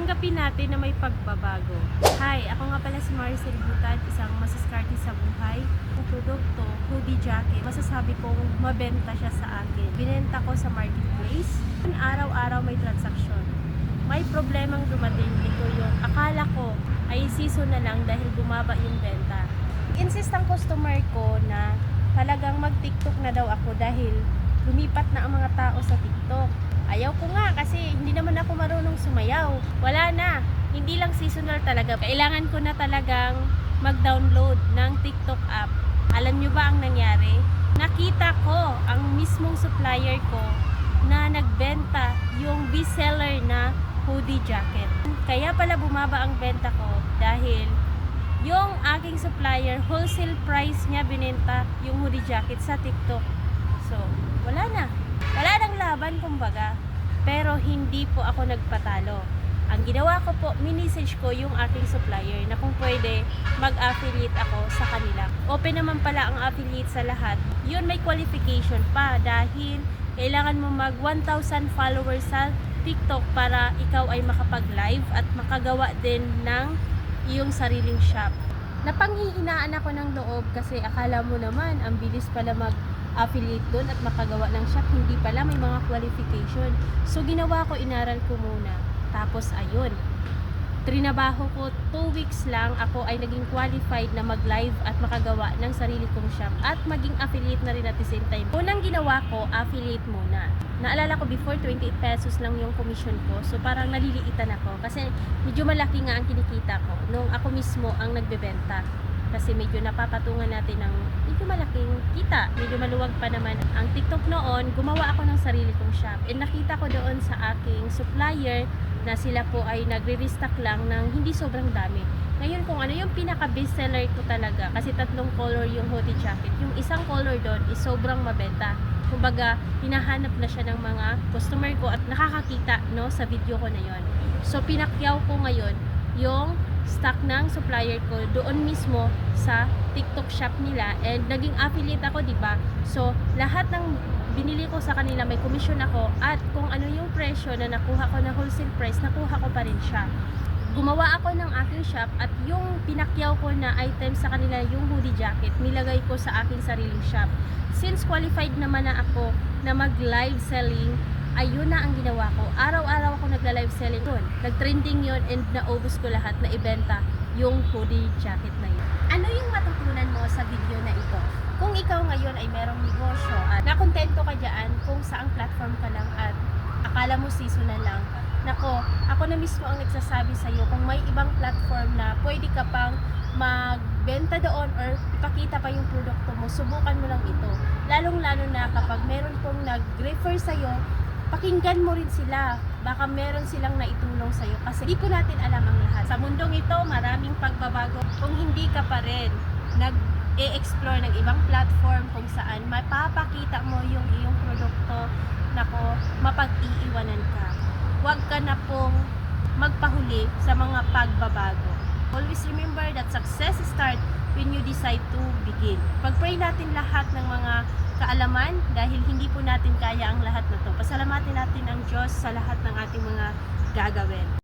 tanggapin natin na may pagbabago. Hi, ako nga pala si Maricel Butad, isang masiskarte sa buhay. Ang produkto, hoodie jacket, masasabi kong mabenta siya sa akin. Binenta ko sa marketplace. Araw-araw may transaksyon. May problemang dumating ito yung akala ko ay season na lang dahil bumaba yung benta. Insist ang customer ko na talagang mag-TikTok na daw ako dahil lumipat na ang mga tao sa TikTok. Ayaw ko nga kasi hindi naman ako marunong sumayaw. Wala na. Hindi lang seasonal talaga. Kailangan ko na talagang mag-download ng TikTok app. Alam nyo ba ang nangyari? Nakita ko ang mismong supplier ko na nagbenta yung bestseller na hoodie jacket. Kaya pala bumaba ang benta ko dahil yung aking supplier, wholesale price niya binenta yung hoodie jacket sa TikTok. So, wala na. Wala nang laban kumbaga. Pero hindi po ako nagpatalo. Ang ginawa ko po, minisage ko yung aking supplier na kung pwede mag-affiliate ako sa kanila. Open naman pala ang affiliate sa lahat. Yun may qualification pa dahil kailangan mo mag 1,000 followers sa TikTok para ikaw ay makapag-live at makagawa din ng iyong sariling shop. Napanghihinaan ako ng loob kasi akala mo naman ang bilis pala mag-affiliate doon at makagawa ng shop. Hindi pala may mga qualification. So ginawa ko, inaral ko muna. Tapos ayun, trinabaho ko 2 weeks lang ako ay naging qualified na mag-live at makagawa ng sarili kong shop at maging affiliate na rin at the same time. Unang ginawa ko, affiliate muna. Naalala ko before 28 pesos lang yung commission ko so parang naliliitan ako kasi medyo malaki nga ang kinikita ko nung ako mismo ang nagbebenta kasi medyo napapatungan natin ng medyo malaking kita. Medyo maluwag pa naman ang TikTok noon. Gumawa ako ng sarili kong shop. And nakita ko doon sa aking supplier na sila po ay nagre-restock lang ng hindi sobrang dami. Ngayon kung ano yung pinaka bestseller ko talaga kasi tatlong color yung hoodie jacket. Yung isang color doon is sobrang mabenta. Kumbaga, hinahanap na siya ng mga customer ko at nakakakita no sa video ko na yon. So pinakyaw ko ngayon yung stock ng supplier ko doon mismo sa TikTok shop nila and naging affiliate ako, 'di ba? So, lahat ng binili ko sa kanila may commission ako at kung ano yung presyo na nakuha ko na wholesale price, nakuha ko pa rin siya. Gumawa ako ng aking shop at yung pinakyaw ko na item sa kanila yung hoodie jacket, nilagay ko sa aking sariling shop. Since qualified naman na ako na mag-live selling, ayun na ang ginawa ko. Araw-araw ako nagla-live selling yun. Nag-trending yun and naubos ko lahat na ibenta yung hoodie jacket na yun. Ano yung matutunan mo sa video na ito? Kung ikaw ngayon ay merong negosyo at nakontento ka dyan kung saang platform ka lang at akala mo seasonal lang, nako, ako na mismo ang nagsasabi sa iyo kung may ibang platform na pwede ka pang magbenta doon or ipakita pa yung produkto mo, subukan mo lang ito. Lalong-lalo na kapag meron pong nag-refer sa iyo, pakinggan mo rin sila. Baka meron silang naitulong sa'yo kasi di po natin alam ang lahat. Sa mundong ito, maraming pagbabago. Kung hindi ka pa rin nag-e-explore ng ibang platform kung saan mapapakita mo yung iyong produkto, nako, mapag-iiwanan ka. Huwag ka na pong magpahuli sa mga pagbabago. Always remember that success starts when you decide to begin. Pag-pray natin lahat ng mga kaalaman dahil hindi po natin kaya ang lahat na to. Pasalamatin natin ang Diyos sa lahat ng ating mga gagawin.